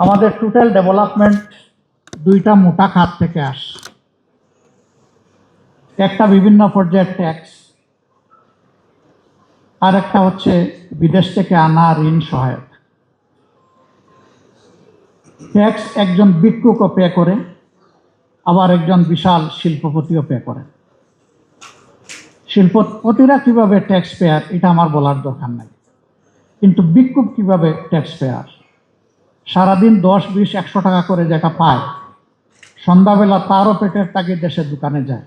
আমাদের total development দুইটা মোটা খাত থেকে আসে। একটা বিভিন্ন পর্যায়ের ট্যাক্স আর একটা হচ্ছে বিদেশ থেকে আনা ঋণ সহায়ক। ট্যাক্স একজন ভিক্ষুকও পে করে, আবার একজন বিশাল শিল্পপতিও পে করে। শিল্পপতিরা কীভাবে ট্যাক্স পেয়ার এটা আমার বলার দরকার নাই। কিন্তু ভিক্ষুক কীভাবে ট্যাক্স পেয়ার সারাদিন দশ, বিশ, একশো টাকা করে যেটা পায়, সন্ধ্যাবেলা তারও পেটের তাকে দেশের দোকানে যায়।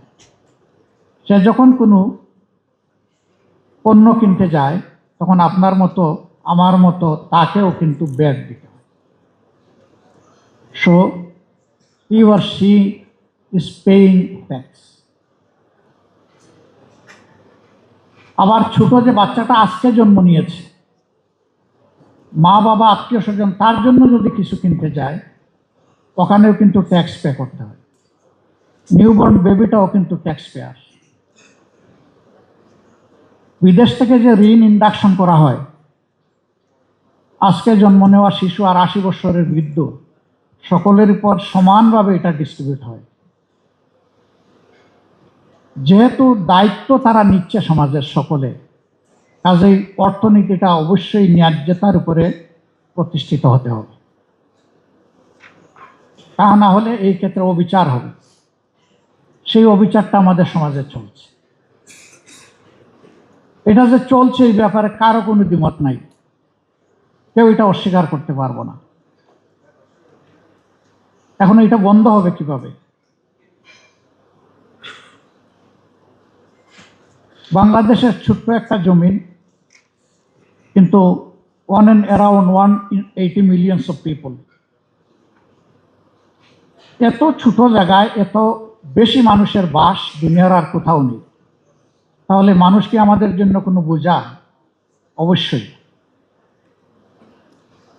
সে যখন কোনো পণ্য কিনতে যায়, তখন আপনার মতো, আমার মতো, তাকেও কিন্তু ব্যাগ দিতে হয়। So E R C is paying tax আবার ছোট যে বাচ্চাটা আজকে জন্ম নিয়েছে মা বাবা, আত্মীয় স্বজন, তার জন্য যদি কিছু কিনতে যায়, ওখানেও কিন্তু ট্যাক্স পে করতে হয়। নিউবর্ন বেবিটাও কিন্তু ট্যাক্স পে পেয়ার বিদেশ থেকে যে ঋণ ইন্ডাকশন করা হয়, আজকে জন্ম নেওয়া শিশু আর আশি বছরের বৃদ্ধ, সকলের উপর সমানভাবে এটা ডিস্ট্রিবিউট হয়। যেহেতু দায়িত্ব তারা নিচ্ছে সমাজের সকলে কাজেই অর্থনীতিটা অবশ্যই ন্যায্যতার উপরে প্রতিষ্ঠিত হতে হবে। তা না হলে এই ক্ষেত্রে অবিচার হবে। সেই অবিচারটা আমাদের সমাজে চলছে। এটা যে চলছে এই ব্যাপারে কারও কোনো দ্বিমত নাই। কেউ এটা অস্বীকার করতে পারব না। এখন এটা বন্ধ হবে কীভাবে? বাংলাদেশের ছোট্ট একটা জমিন কিন্তু and around one eighty millions of people এত ছোট জায়গায় এত বেশি মানুষের বাস দুনিয়ার আর কোথাও নেই। তাহলে মানুষ কি আমাদের জন্য কোনো বোঝা? অবশ্যই।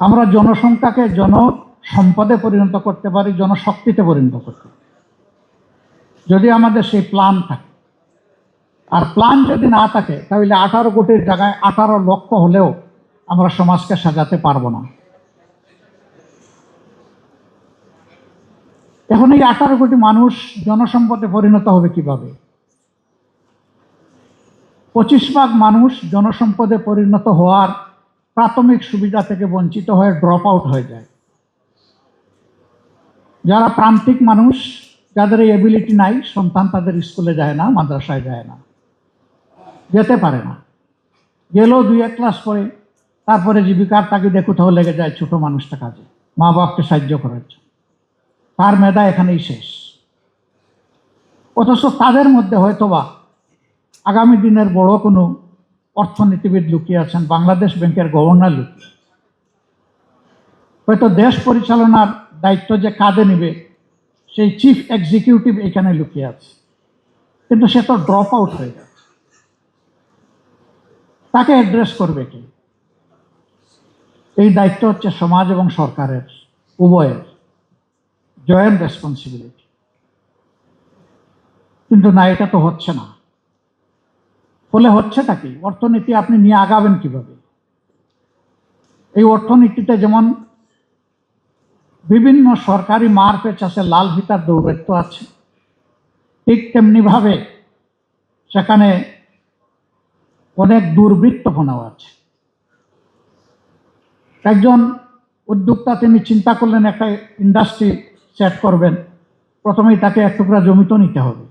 আমরা জনসংখ্যাকে জনসম্পদে পরিণত করতে পারি, জনশক্তিতে পরিণত করতে যদি আমাদের সেই প্ল্যান থাকে আর প্ল্যান যদি না থাকে, তাহলে আঠারো কোটির জায়গায় আঠারো লক্ষ হলেও আমরা সমাজকে সাজাতে পারব না। এখন এই আঠারো কোটি মানুষ জনসম্পদে পরিণত হবে কীভাবে? পঁচিশ ভাগ মানুষ জনসম্পদে পরিণত হওয়ার প্রাথমিক সুবিধা থেকে বঞ্চিত হয়ে ড্রপ আউট হয়ে যায়। যারা প্রান্তিক মানুষ, যাদের এই এবিলিটি নাই, সন্তান তাদের স্কুলে যায় না, মাদ্রাসায় যায় না। যেতে পারে না। গেলেও দুই এক ক্লাস পরে তারপরে জীবিকার তাগিদে কোথাও লেগে যায় ছোট মানুষটা কাজে। মা বাপকে সাহায্য করার জন্য। তার মেধা এখানেই শেষ। অথচ তাদের মধ্যে হয়তোবা আগামী দিনের বড় কোনো অর্থনীতিবিদ লুকিয়ে আছেন, বাংলাদেশ ব্যাংকের গভর্নর লুকিয়ে। হয়তো দেশ পরিচালনার দায়িত্ব যে কাঁধে নেবে, সেই চিফ এক্সিকিউটিভ এখানে লুকিয়ে আছে। কিন্তু সে তো ড্রপ আউট হয়ে যাচ্ছে তাকে অ্যাড্রেস করবে কে? এই দায়িত্ব হচ্ছে সমাজ এবং সরকারের, উভয়ের জয়েন্ট রেসপন্সিবিলিটি কিন্তু না, এটা তো হচ্ছে না। ফলে হচ্ছেটা কি? অর্থনীতি আপনি নিয়ে আগাবেন কীভাবে? এই অর্থনীতিতে যেমন বিভিন্ন সরকারি মার পেচ আছে লাল ভিতার দৌরাত্ম আছে, ঠিক তেমনিভাবে সেখানে অনেক দুর্বৃত্তপনাও আছে। একজন উদ্যোক্তা তিনি চিন্তা করলেন, একটা ইন্ডাস্ট্রি সেট করবেন, প্রথমেই তাকে এক টুকরা জমি তো নিতে হবে।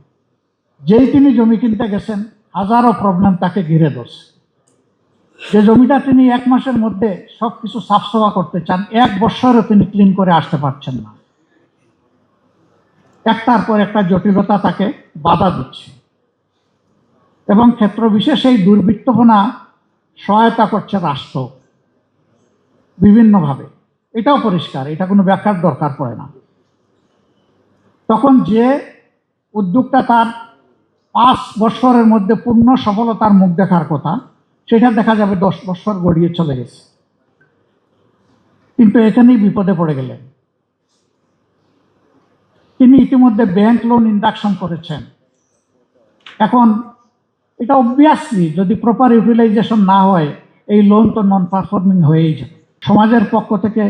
যেই তিনি জমি কিনতে গেছেন, হাজারো প্রবলেম তাকে ঘিরে ধরছে। যে জমিটা তিনি এক মাসের মধ্যে সব কিছু সাফসফা করতে চান, এক বছরও তিনি ক্লিন করে আসতে পারছেন না। একটার পর একটা জটিলতা তাকে বাধা দিচ্ছে। এবং ক্ষেত্র বিশেষে এই দুর্বৃত্তপনা সহায়তা করছে রাষ্ট্র বিভিন্নভাবে। এটাও পরিষ্কার, এটা কোনো ব্যাখ্যার দরকার পড়ে না। তখন যে উদ্যোগটা তার পাঁচ বছরের মধ্যে পূর্ণ সফলতার মুখ দেখার কথা, সেটা দেখা যাবে দশ বছর গড়িয়ে চলে গেছে। কিন্তু এখানেই বিপদে পড়ে গেলেন। তিনি ইতিমধ্যে ব্যাংক লোন ইন্ডাকশন করেছেন। এখন এটা অবভিয়াসলি যদি প্রপার ইউটিলাইজেশন না হয়, এই লোন তো নন পারফর্মিং হয়েই যাবে। সমাজের পক্ষ থেকে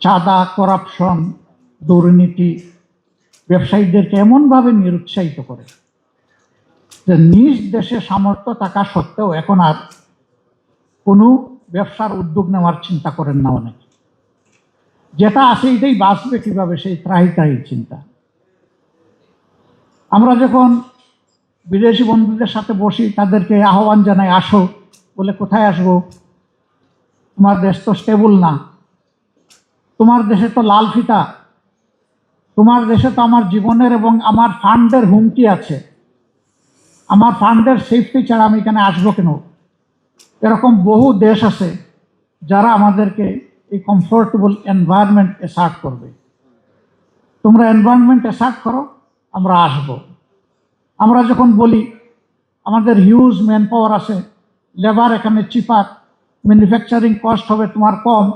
চাঁদা করাপশন দুর্নীতি ব্যবসায়ীদেরকে এমনভাবে নিরুৎসাহিত করে যে নিজ দেশে সামর্থ্য থাকা সত্ত্বেও এখন আর কোনো ব্যবসার উদ্যোগ নেওয়ার চিন্তা করেন না অনেক। যেটা আছে এটাই বাঁচবে কীভাবে, সেই ত্রাহি ত্রাহি চিন্তা। আমরা যখন বিদেশি বন্ধুদের সাথে বসি, তাদেরকে আহ্বান জানাই, আসো। বলে, কোথায় আসব? তোমার দেশ তো স্টেবল না। তোমার দেশে তো লাল ফিতা। তোমার দেশে তো আমার জীবনের এবং আমার ফান্ডের হুমকি আছে। আমার ফান্ডের সেফটি ছাড়া আমি এখানে আসব কেন? এরকম বহু দেশ আছে যারা আমাদেরকে এই কমফোর্টেবল এনভায়রনমেন্ট এসার্ট করবে। তোমরা এনভায়রনমেন্ট এসার্ট করো, আমরা আসব। আমরা যখন বলি, আমাদের হিউজ ম্যান পাওয়ার আছে লেবার এখানে চিপার ম্যানুফ্যাকচারিং কস্ট হবে তোমার কম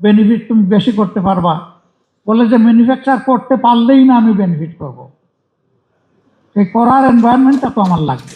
বেনিফিট তুমি বেশি করতে পারবা। বলে যে ম্যানুফ্যাকচার করতে পারলেই না আমি বেনিফিট করব। সেই করার এনভায়রনমেন্টটা তো আমার লাগবে।